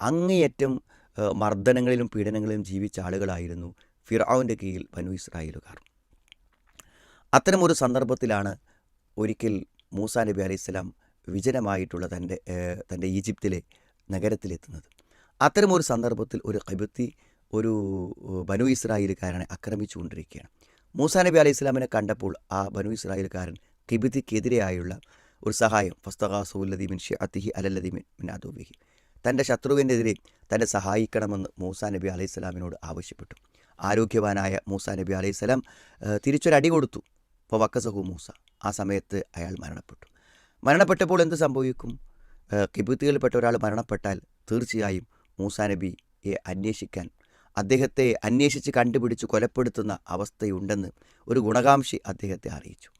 അങ്ങേയറ്റം മർദ്ദനങ്ങളിലും പീഡനങ്ങളിലും ജീവിച്ച ആളുകളായിരുന്നു ഫിറാവിന്റെ കീഴിൽ ബനു ഇസ്രായേലുകാർ. അത്തരമൊരു സന്ദർഭത്തിലാണ് ഒരിക്കൽ മൂസാ നബി അലൈഹിസ്സലാം വിജനമായിട്ടുള്ള തന്റെ തന്റെ ഈജിപ്തിലെ നഗരത്തിലെത്തുന്നത്. അത്തരമൊരു സന്ദർഭത്തിൽ ഒരു കൈബത്തി ഒരു ബനു ഇസ്രായേലുകാരനെ ആക്രമിച്ചുകൊണ്ടിരിക്കുകയാണ്. മൂസാ നബി അലൈഹി സ്വലാമിനെ കണ്ടപ്പോൾ ആ ബനു ഇസ്രായേൽക്കാരൻ കിബിത്തിക്കെതിരെയായുള്ള ഒരു സഹായം ഫസ്തഖാസുല്ലദീമിൻ മിൻ അതിഹി അലല്ലദീമിൻ മിൻ അദുവിഹി. തന്റെ ശത്രുവിനെതിരെ തന്നെ സഹായിക്കണമെന്ന് മൂസാ നബി അലൈഹി സ്വലാമിനോട് ആവശ്യപ്പെട്ടു. ആരോഗ്യവാനായ മൂസാ നബി അലൈഹി സ്വലാം തിരിച്ചൊരടി കൊടുത്തു. അപ്പോൾ വക്കസഹു മൂസ. ആ സമയത്ത് അയാൾ മരണപ്പെട്ടു. മരണപ്പെട്ടപ്പോൾ എന്ത് സംഭവിക്കും? കിബുത്തികളിൽപ്പെട്ട ഒരാൾ മരണപ്പെട്ടാൽ തീർച്ചയായും മൂസാ നബിയെ അന്വേഷിക്കാൻ അദ്ദേഹത്തെ അന്വേഷിച്ച് കണ്ടുപിടിച്ച് കൊലപ്പെടുത്തുന്ന അവസ്ഥയുണ്ടെന്ന് ഒരു ഗുണകാംക്ഷി അദ്ദേഹത്തെ അറിയിച്ചു.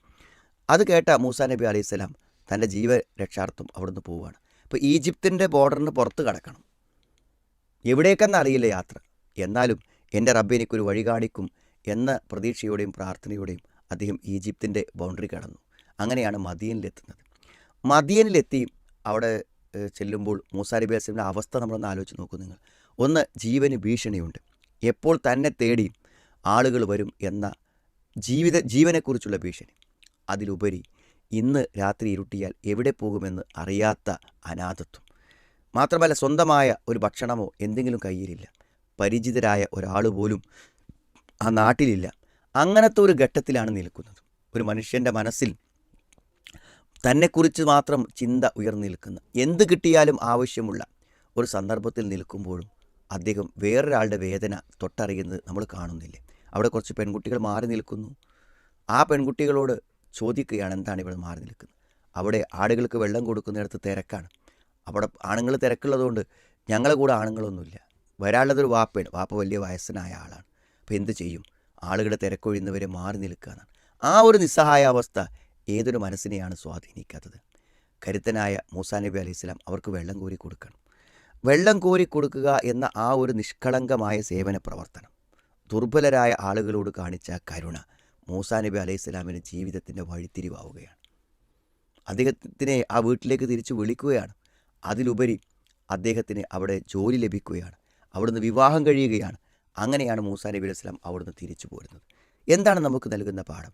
അത് കേട്ട മൂസാ നബി അലൈഹി സ്വലാം തന്റെ ജീവരക്ഷാർത്ഥം അവിടുന്ന് പോവുകയാണ്. അപ്പോൾ ഈജിപ്തിന്റെ ബോർഡറിന് പുറത്ത് കടക്കണം. എവിടേക്കെന്ന് അറിയില്ല യാത്ര. എന്നാലും എന്റെ റബ്ബ് എനിക്കൊരു വഴി കാണിക്കും എന്ന പ്രതീക്ഷയോടെയും പ്രാർത്ഥനയോടെയും അദ്ദേഹം ഈജിപ്തിന്റെ ബൗണ്ടറി കടന്നു. അങ്ങനെയാണ് മദിയനിലെത്തുന്നത് മദിയനിലെത്തി അവിടെ ചെല്ലുമ്പോൾ മൂസാ നബി അലൈഹിസ്ലാമിന്റെ അവസ്ഥ നമ്മളൊന്ന് ആലോചിച്ച് നോക്കൂ നിങ്ങൾ. ഒന്ന് ജീവന് ഭീഷണിയുണ്ട്. എപ്പോൾ തന്നെ തേടി ആളുകൾ വരും എന്ന ജീവിത ജീവനെക്കുറിച്ചുള്ള ഭീഷണി. അതിലുപരി ഇന്ന് രാത്രി ഇരുട്ടിയാൽ എവിടെ പോകുമെന്ന് അറിയാത്ത അനാഥത്വം. മാത്രമല്ല സ്വന്തമായ ഒരു ഭക്ഷണമോ എന്തെങ്കിലും കയ്യിലില്ല. പരിചിതരായ ഒരാൾ പോലും ആ നാട്ടിലില്ല. അങ്ങനത്തെ ഒരു ഘട്ടത്തിലാണ് നിൽക്കുന്നത്. ഒരു മനുഷ്യന്റെ മനസ്സിൽ തന്നെക്കുറിച്ച് മാത്രം ചിന്ത ഉയർന്നു നിൽക്കുന്ന എന്ത് കിട്ടിയാലും ആവശ്യമുള്ള ഒരു സന്ദർഭത്തിൽ നിൽക്കുമ്പോഴും അദ്ദേഹം വേറൊരാളുടെ വേദന തൊട്ടറിയുന്നത് നമ്മൾ കാണുന്നില്ലേ? അവിടെ കുറച്ച് പെൺകുട്ടികൾ മാറി നിൽക്കുന്നു. ആ പെൺകുട്ടികളോട് ചോദിക്കുകയാണ് എന്താണ് ഇവിടെ മാറി നിൽക്കുന്നത്? അവിടെ ആടുകൾക്ക് വെള്ളം കൊടുക്കുന്നിടത്ത് തിരക്കാണ്. അവിടെ ആണുങ്ങൾ തിരക്കുള്ളതുകൊണ്ട് ഞങ്ങളെ കൂടെ ആണുങ്ങളൊന്നുമില്ല. വരാനുള്ളതൊരു വാപ്പയാണ്. വാപ്പ വലിയ വയസ്സനായ ആളാണ്. അപ്പോൾ എന്ത് ചെയ്യും? ആളുകളുടെ തിരക്കൊഴിയുന്നവരെ മാറി നിൽക്കുകയാണ് ആ ഒരു നിസ്സഹായാവസ്ഥ ഏതൊരു മനസ്സിനെയാണ് സ്വാധീനിക്കാത്തത്? കരുത്തനായ മൂസാ നബി അലൈഹി സ്വലാം അവർക്ക് വെള്ളം കോരി കൊടുക്കണം. വെള്ളം കോരി കൊടുക്കുക എന്ന ആ ഒരു നിഷ്കളങ്കമായ സേവന പ്രവർത്തനം ദുർബലരായ ആളുകളോട് കാണിച്ച കരുണ മൂസാ നബി അലൈഹി സ്വലാമിന്റെ ജീവിതത്തിന്റെ വഴിത്തിരിവാവുകയാണ്. അദ്ദേഹത്തിനെ ആ വീട്ടിലേക്ക് തിരിച്ചു വിളിക്കുകയാണ്. അതിലുപരി അദ്ദേഹത്തിന് അവിടെ ജോലി ലഭിക്കുകയാണ്. അവിടുന്ന് വിവാഹം കഴിയുകയാണ്. അങ്ങനെയാണ് മൂസാ നബി അലൈഹി സ്വലാം അവിടുന്ന് തിരിച്ചു പോരുന്നത്. എന്താണ് നമുക്ക് നൽകുന്ന പാഠം?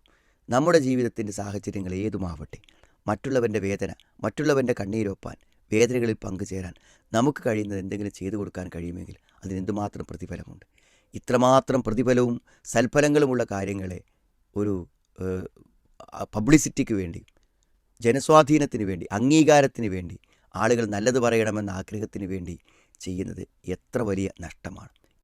നമ്മുടെ ജീവിതത്തിന്റെ സാഹചര്യങ്ങൾ ഏതുമാവട്ടെ? മറ്റുള്ളവന്റെ വേദന മറ്റുള്ളവന്റെ കണ്ണീരൊപ്പാൻ വേദനകളിൽ പങ്കുചേരാൻ നമുക്ക് കഴിയുന്നത് എന്തെങ്കിലും ചെയ്തു കൊടുക്കാൻ കഴിയുമെങ്കിൽ അതിന് എന്തുമാത്രം പ്രതിഫലമുണ്ട്? ഇത്രമാത്രം പ്രതിഫലവും സൽഫലങ്ങളുമുള്ള കാര്യങ്ങളെ ഒരു പബ്ലിസിറ്റിക്ക് വേണ്ടി ജനസ്വാധീനത്തിന് വേണ്ടി അംഗീകാരത്തിന് വേണ്ടി ആളുകൾ നല്ലത് പറയണമെന്ന ആഗ്രഹത്തിന് വേണ്ടി ചെയ്യുന്നത് എത്ര വലിയ നഷ്ടമാണ്.